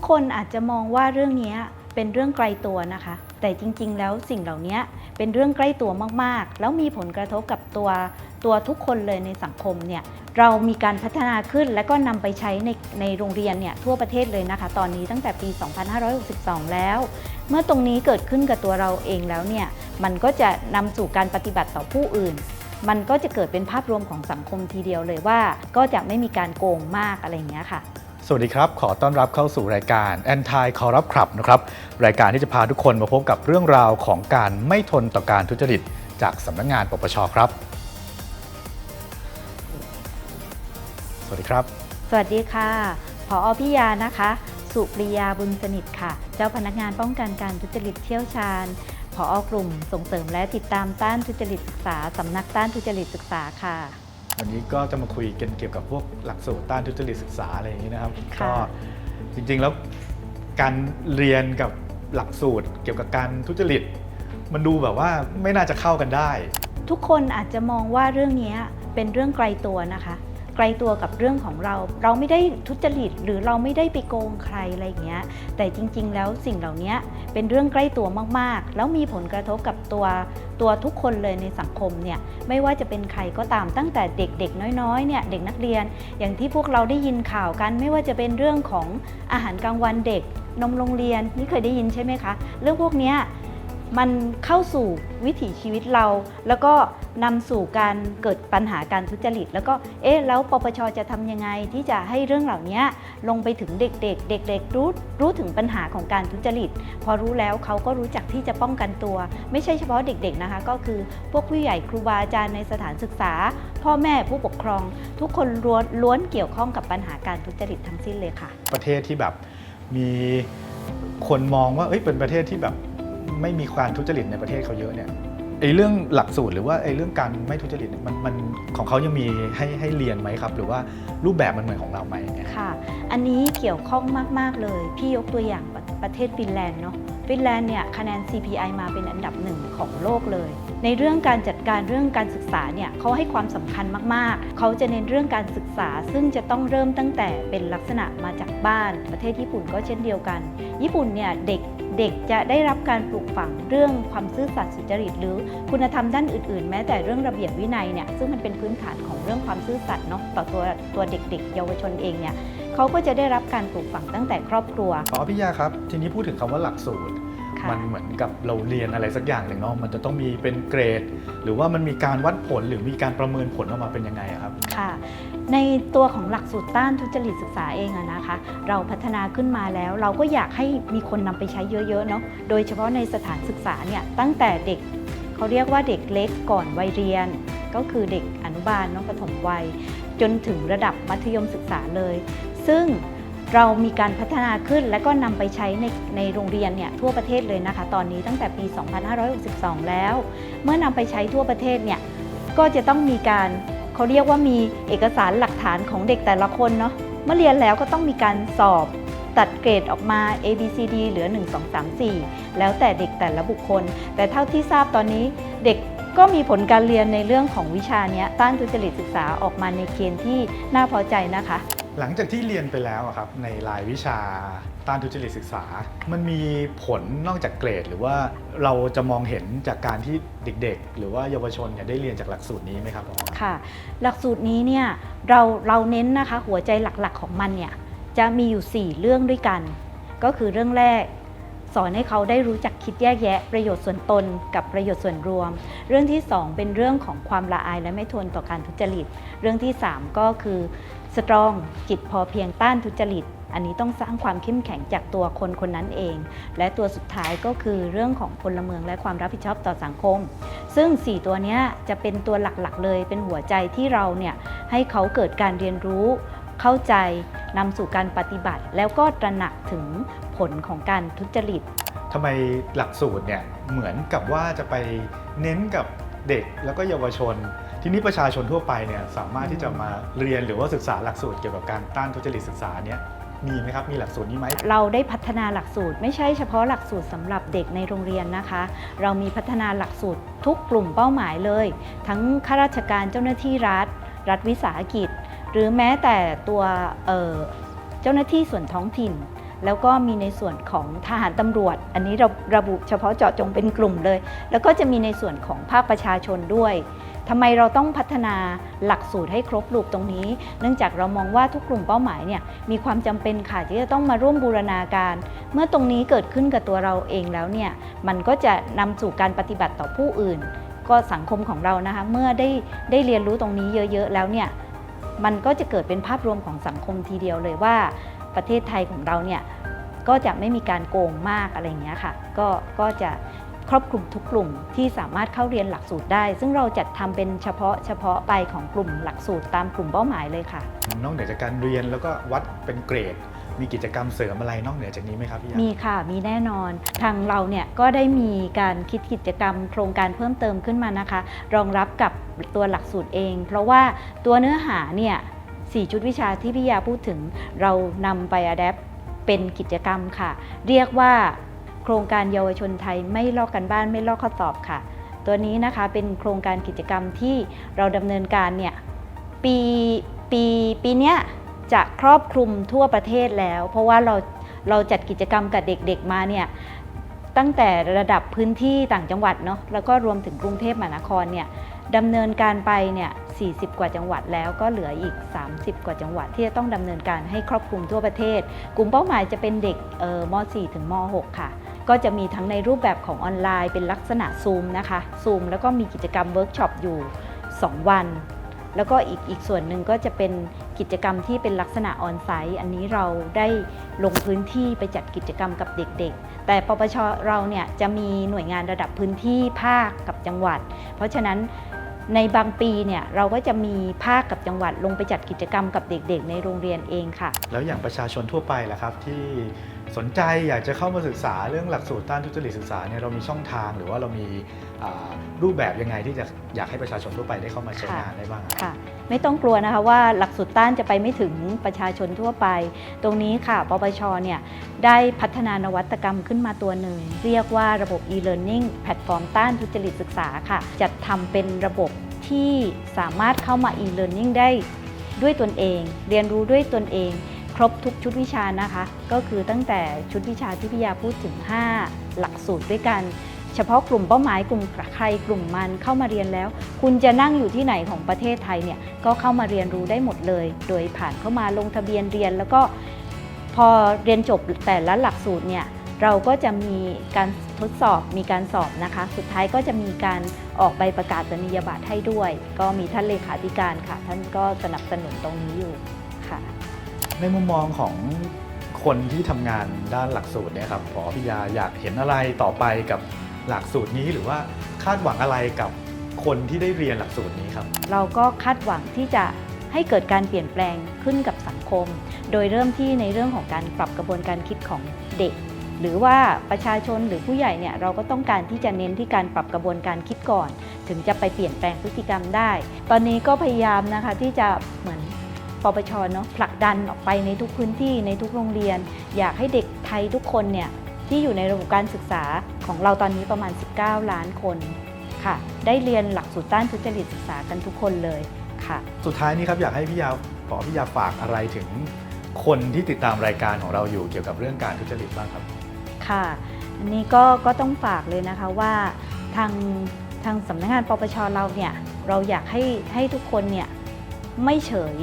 กคนอาจจะมองว่าเรื่องนี้เป็นเรื่องไกลตัวนะคะ แต่จริง ๆ แล้วสิ่งเหล่านี้เป็นเรื่องใกล้ตัวมากๆ แล้วมีผลกระทบกับตัวตัวทุกคนเลยในสังคมเนี่ยเรามีการพัฒนาขึ้นและก็นำไปใช้ในในโรงเรียนเนี่ยทั่วประเทศเลยนะคะ ตอนนี้ตั้งแต่ปี 2562 แล้ว เมื่อตรงนี้เกิดขึ้นกับตัวเราเองแล้วเนี่ยมันก็จะนำสู่การปฏิบัติต่อผู้อื่น มันก็จะเกิดเป็นภาพรวมของสังคมทีเดียวเลยว่า ก็จะไม่มีการโกงมากอะไรอย่างเงี้ยค่ะ สวัสดีครับ ขอต้อนรับเข้าสู่รายการ Anti Corrupt Club นะครับรายการที่จะพาทุกคนมาพบกับเรื่องราวของการไม่ทนต่อการทุจริต จากสำนักงานปปชครับ สวัสดีครับ สวัสดีค่ะผอพิยานะคะ สุปริยาบุญสนิทค่ะ เจ้าพนักงานป้องกันการทุจริตเชี่ยวชาญ ผอกลุ่มส่งเสริมและติดตามต้านทุจริตศึกษาสำนักต้านทุจริตศึกษาค่ะ วันนี้ก็จะมาคุยกันเกี่ยวกับพวกหลักสูตรต้านทุจริตศึกษาอะไรอย่างนี้นะครับ ค่ะก็จริงๆแล้วการเรียนกับหลักสูตร เกี่ยวกับการทุจริต มันดูแบบว่าไม่น่าจะเข้ากันได้ ทุกคนอาจจะมองว่าเรื่องนี้เป็นเรื่องไกลตัวนะคะไก ลตัวกับเรื่องของเรา เราไม่ได้ทุจริตหรือเราไม่ได้ไปโกงใครอะไรอย่างเงี้ยแต่จริง ๆ แล้วสิ่งเหล่านี้เป็นเรื่องใกล้ตัวมากๆ แล้วมีผลกระทบกับตัวตัวทุกคนเลยในสังคมเนี่ยไม่ว่าจะเป็นใครก็ตามตั้งแต่เด็กๆน้อยๆเนี่ยเด็กนักเรียน อย่างที่พวกเราได้ยินข่าวกัน ไม่ว่าจะเป็นเรื่องของอาหารกลางวันเด็กนมโรงเรียนนี่เคยได้ยินใช่ไหมคะ เรื่องพวกเนี้ย มันเข้าสู่วิถีชีวิตเรา แล้วก็นำสู่การเกิดปัญหาการทุจริต แล้วก็เอ๊ะแล้วปปชจะทำยังไงที่จะให้เรื่องเหล่านี้ลงไปถึงเด็กๆ เด็ก ๆ รู้รู้ถึงปัญหาของการทุจริต พอรู้แล้วเขาก็รู้จักที่จะป้องกันตัว ไม่ใช่เฉพาะเด็ก ๆนะคะ ก็คือพวกผู้ใหญ่ครูบาอาจารย์ในสถานศึกษา พ่อแม่ผู้ปกครอง ทุกคนล้วนล้วนเกี่ยวข้องกับปัญหาการทุจริตทั้งสิ้นเลยค่ะ ประเทศที่แบบมีคนมองว่าเอ้ยเป็นประเทศที่แบบ ไม่มีการทุจริตในประเทศเขาเยอะเนี่ยไอ้เรื่องหลักสูตรหรือว่าไอ้เรื่องการไม่ทุจริตเนี่ยมันมันของเขายังมีให้ให้เรียนไหมครับ หรือว่ารูปแบบมันเหมือนของเราไหมเนี่ยค่ะ อันนี้เกี่ยวข้องมาก ๆ เลย พี่ยกตัวอย่างประประเทศฟินแลนด์เนาะฟินแลนด์เนี่ยคะแนน CPI มาเป็นอันดับหนึ่งของโลกเลย ในเรื่องการจัดการเรื่องการศึกษาเนี่ยเขาให้ความสำคัญมาก ๆ เขาจะเน้นเรื่องการศึกษา ซึ่งจะต้องเริ่มตั้งแต่เป็นลักษณะมาจากบ้าน ประเทศญี่ปุ่นก็เช่นเดียวกัน ญี่ปุ่นเนี่ยเด็ก เด็กจะได้รับการปลูกฝังเรื่องความซื่อสัตย์สุจริตหรือคุณธรรมด้านอื่นๆ แม้แต่เรื่องระเบียบวินัยเนี่ยซึ่งมันเป็นพื้นฐานของเรื่องความซื่อสัตย์เนาะต่อตัวตัวเด็ก ๆ เยาวชนเองเนี่ยเขาก็จะได้รับการปลูกฝังตั้งแต่ครอบครัวอ๋อพี่ยาครับทีนี้พูดถึงคำว่าหลักสูตรค่ะมันเหมือนกับเราเรียนอะไรสักอย่างหนึ่งเนาะมันจะต้องมีเป็นเกรด หรือว่ามันมีการวัดผลหรือมีการประเมินผลออกมาเป็นยังไงอะครับค่ะ ในตัวของหลักสูตรต้านทุจริตศึกษาเองอะนะคะ เราพัฒนาขึ้นมาแล้ว เราก็อยากให้มีคนนำไปใช้เยอะๆเนาะโดยเฉพาะในสถานศึกษาเนี่ยตั้งแต่เด็กเขาเรียกว่าเด็กเล็กก่อนวัยเรียน ก็คือเด็กอนุบาลเน้องปฐมวัย จนถึงระดับมัธยมศึกษาเลย ซึ่งเรามีการพัฒนาขึ้นและก็นำไปใช้ในในโรงเรียนเนี่ยทั่วประเทศเลยนะคะ ตอนนี้ตั้งแต่ปี 2562 แล้ว เมื่อนำไปใช้ทั่วประเทศเนี่ยก็จะต้องมีการ เขาเรียกว่ามีเอกสารหลักฐานของเด็กแต่ละคนเนาะเมื่อเรียนแล้วก็ต้องมีการสอบตัดเกรดออกมา A B C D เหลือ 1 2 3 4 แล้วแต่เด็กแต่ละบุคคล แต่เท่าที่ทราบตอนนี้เด็กก็มีผลการเรียนในเรื่องของวิชาเนี้ยต้านทุจริตศึกษาออกมาในเกณฑ์ที่น่าพอใจนะคะ หลังจากที่เรียนไปแล้วครับในรายวิชา ต้านทุจริตศึกษา มันมีผลนอกจากเกรด หรือว่าเราจะมองเห็นจากการที่เด็กๆ หรือว่าเยาวชนเนี่ยได้เรียนจากหลักสูตรนี้ไหมครับผอค่ะ หลักสูตรนี้เนี่ยเราเราเน้นนะคะหัวใจหลักๆของมันเนี่ยจะมีอยู่ 4 เรื่องด้วยกัน ก็คือเรื่องแรก สอนให้เขาได้รู้จักคิดแยกแยะ ประโยชน์ส่วนตนกับประโยชน์ส่วนรวม เรื่องที่ 2 เป็นเรื่องของความละอายและไม่ทนต่อการทุจริต เรื่องที่ 3 ก็คือสตรองจิตพอเพียงต้านทุจริต อันนี้ต้องสร้างความเข้มแข็งจากตัวคนคนนั้นเอง และตัวสุดท้ายก็คือเรื่องของพลเมืองและความรับผิดชอบต่อสังคม ซึ่ง 4 ตัวนี้จะเป็นตัวหลักๆ เลย เป็นหัวใจที่เราเนี่ยให้เขาเกิดการเรียนรู้ เข้าใจนำสู่การปฏิบัติ แล้วก็ตระหนักถึงผลของการทุจริตทำไมหลักสูตรเนี่ยเหมือนกับว่าจะไปเน้นกับเด็กแล้วก็เยาวชน ทีนี้ประชาชนทั่วไปเนี่ยสามารถที่จะมาเรียนหรือว่าศึกษาหลักสูตรเกี่ยวกับการต้านทุจริตศึกษาเนี่ย มีไหมครับ มีหลักสูตรนี้ไหม เราได้พัฒนาหลักสูตร ไม่ใช่เฉพาะหลักสูตรสำหรับเด็กในโรงเรียนนะคะ เรามีพัฒนาหลักสูตรทุกกลุ่มเป้าหมายเลย ทั้งข้าราชการเจ้าหน้าที่รัฐ รัฐวิสาหกิจ หรือแม้แต่ตัวเเจ้าหน้าที่ส่วนท้องถิ่น แล้วก็มีในส่วนของทหารตำรวจ อันนี้เราระบุเฉพาะเจาะจงเป็นกลุ่มเลย แล้วก็จะมีในส่วนของภาคประชาชนด้วย ทำไมเราต้องพัฒนาหลักสูตรให้ครบรูปตรงนี้ เนื่องจากเรามองว่าทุกกลุ่มเป้าหมายเนี่ยมีความจำเป็นค่ะที่จะต้องมาร่วมบูรณาการ เมื่อตรงนี้เกิดขึ้นกับตัวเราเองแล้วเนี่ยมันก็จะนำสู่การปฏิบัติต่อผู้อื่น ก็สังคมของเรานะคะเมื่อได้ได้เรียนรู้ตรงนี้เยอะๆแล้วเนี่ยมันก็จะเกิดเป็นภาพรวมของสังคมทีเดียวเลยว่า ประเทศไทยของเราเนี่ยก็จะไม่มีการโกงมากอะไรอย่างเงี้ยค่ะก็ก็จะ ครอบคลุมทุกกลุ่มที่สามารถเข้าเรียนหลักสูตรได้ ซึ่งเราจัดทำเป็นเฉพาะเฉพาะไปของกลุ่มหลักสูตรตามกลุ่มเป้าหมายเลยค่ะ นอกเหนือจากการเรียนแล้วก็วัดเป็นเกรด มีกิจกรรมเสริมอะไรนอกเหนือจากนี้ไหมครับพี่ยามีค่ะมีแน่นอน ทางเราเนี่ยก็ได้มีการคิดกิจกรรม โครงการเพิ่มเติมขึ้นมานะคะ รองรับกับตัวหลักสูตรเอง เพราะว่าตัวเนื้อหาเนี่ยสี่ชุดวิชาที่พี่ยาพูดถึงเรานำไปอัดแอปเป็นกิจกรรมค่ะ เรียกว่า โครงการเยาวชนไทยไม่ลอกกันบ้านไม่ลอกข้อสอบค่ะ ตัวนี้นะคะเป็นโครงการกิจกรรมที่เราดำเนินการเนี่ยปีปีปีเนี้ยจะครอบคลุมทั่วประเทศแล้ว เพราะว่าเราเราจัดกิจกรรมกับเด็กๆมาเนี่ยตั้งแต่ระดับพื้นที่ต่างจังหวัดเนาะแล้วก็รวมถึงกรุงเทพมหานครเนี่ยดำเนินการไปเนี่ย40 กว่าจังหวัดแล้วก็เหลืออีก 30 กว่าจังหวัดที่จะต้องดำเนินการให้ครอบคลุมทั่วประเทศ กลุ่มเป้าหมายจะเป็นเด็กเอ่อม .4 ถึงม .6 ค่ะ ก็จะมีทั้งในรูปแบบของออนไลน์เป็นลักษณะซูมนะคะซูมแล้วก็มีกิจกรรมเวิร์กช็อปอยู่ 2 วัน แล้วก็อีกอีกส่วนหนึ่งก็จะเป็นกิจกรรมที่เป็นลักษณะออนไซต์อันนี้เราได้ลงพื้นที่ไปจัดกิจกรรมกับเด็กๆ แต่ปปชเราเนี่ยจะมีหน่วยงานระดับพื้นที่ภาคกับจังหวัด เพราะฉะนั้นในบางปีเนี่ยเราก็จะมีภาคกับจังหวัดลงไปจัดกิจกรรมกับเด็กๆ ในโรงเรียนเองค่ะ แล้วอย่างประชาชนทั่วไปล่ะครับที่ สนใจอยากจะเข้ามาศึกษาเรื่องหลักสูตรต้านทุจริตศึกษาเนี่ยเรามีช่องทางหรือว่าเรามีรูปแบบยังไงที่จะอยากให้ประชาชนทั่วไปได้เข้ามาใช้งานได้บ้างค่ะไม่ต้องกลัวนะคะว่าหลักสูตรต้านจะไปไม่ถึงประชาชนทั่วไป ตรงนี้ค่ะปปชเนี่ยได้พัฒนานวัตกรรมขึ้นมาตัวหนึ่ง เรียกว่าระบบ e-learning แพลตฟอร์มต้านทุจริตศึกษาค่ะจัดทำเป็นระบบที่สามารถเข้ามา e-learning ได้ด้วยตนเอง เรียนรู้ด้วยตนเอง รบทุกชุดวิชานะคะ ก็คือตั้งแต่ชุดวิชาที่พี่ยาพูดถึง 5 หลักสูตรด้วยกัน เฉพาะกลุ่มเป้าหมายกลุ่มใครกลุ่มมันเข้ามาเรียนแล้ว คุณจะนั่งอยู่ที่ไหนของประเทศไทยเนี่ยก็เข้ามาเรียนรู้ได้หมดเลย โดยผ่านเข้ามาลงทะเบียนเรียน แล้วก็พอเรียนจบแต่ละหลักสูตรเนี่ยเราก็จะมีการทดสอบมีการสอบนะคะ สุดท้ายก็จะมีการออกใบประกาศนียบัตรให้ด้วย ก็มีท่านเลขาธิการค่ะ ท่านก็สนับสนุนตรงนี้อยู่ ในมุมมองของคนที่ทำงานด้านหลักสูตรเนี่ยครับพอพิยาอยากเห็นอะไรต่อไปกับหลักสูตรนี้หรือว่าคาดหวังอะไรกับคนที่ได้เรียนหลักสูตรนี้ครับ เราก็คาดหวังที่จะให้เกิดการเปลี่ยนแปลงขึ้นกับสังคม โดยเริ่มที่ในเรื่องของการปรับกระบวนการคิดของเด็ก หรือว่าประชาชนหรือผู้ใหญ่เนี่ยเราก็ต้องการที่จะเน้นที่การปรับกระบวนการคิดก่อน ถึงจะไปเปลี่ยนแปลงพฤติกรรมได้ ตอนนี้ก็พยายามนะคะที่จะเหมือน ปปชเนาะผลักดันออกไปในทุกพื้นที่ในทุกโรงเรียน อยากให้เด็กไทยทุกคนเนี่ยที่อยู่ในระบบการศึกษาของเราตอนนี้ประมาณ 19 ล้านคนค่ะ ได้เรียนหลักสูตรต้านทุจริตศึกษากันทุกคนเลยค่ะ สุดท้ายนี้ครับอยากให้พี่ยาขอพี่ยาฝากอะไรถึงคนที่ติดตามรายการของเราอยู่เกี่ยวกับเรื่องการทุจริตบ้างครับ ค่ะ อันนี้ก็ก็ต้องฝากเลยนะคะว่าทางทางสำนักงานปปชเราเนี่ยเราอยากให้ให้ทุกคนเนี่ยไม่เฉย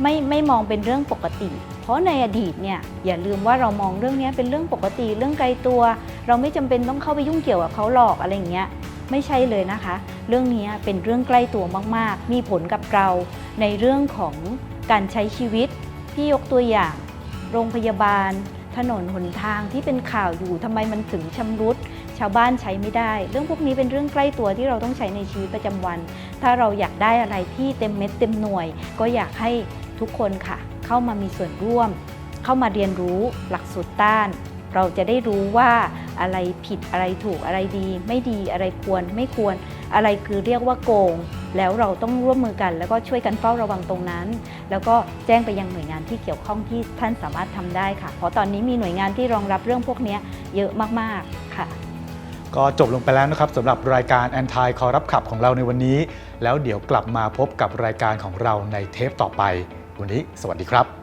ไม่ไม่มองเป็นเรื่องปกติ เพราะในอดีตเนี่ยอย่าลืมว่าเรามองเรื่องนี้เป็นเรื่องปกติเรื่องไกลตัว เราไม่จำเป็นต้องเข้าไปยุ่งเกี่ยวกับเขาหรอกอะไรอย่างเงี้ยไม่ใช่เลยนะคะ เรื่องนี้เป็นเรื่องใกล้ตัวมากๆ มีผลกับเราในเรื่องของการใช้ชีวิตที่ยกตัวอย่าง โรงพยาบาล ถนนหนทางที่เป็นข่าวอยู่ทำไมมันถึงชำรุดาวบ้านใช้ไม่ได้ เรื่องพวกนี้เป็นเรื่องใกล้ตัวที่เราต้องใช้ในชีวิตประจำวัน ถ้าเราอยากได้อะไรที่เต็มเม็ดเต็มหน่วย ก็อยากให้ทุกคนค่ะ เข้ามามีส่วนร่วม เข้ามาเรียนรู้หลักสูตรต้าน เราจะได้รู้ว่าอะไรผิดอะไรถูกอะไรดี ไม่ดีอะไรควรไม่ควรอะไรคือเรียกว่าโกง แล้วเราต้องร่วมมือกัน แล้วก็ช่วยกันเฝ้าระวังตรงนั้น แล้วก็แจ้งไปยังหน่วยงานที่เกี่ยวข้องที่ท่านสามารถทำได้ค่ะ เพราะตอนนี้มีหน่วยงานที่รองรับเรื่องพวกนี้เยอะมาก ๆ ค่ะ ก็จบลงไปแล้วนะครับสำหรับรายการ Anti Corrupt ของเราในวันนี้ แล้วเดี๋ยวกลับมาพบกับรายการของเราในเทปต่อไป วันนี้ สวัสดีครับ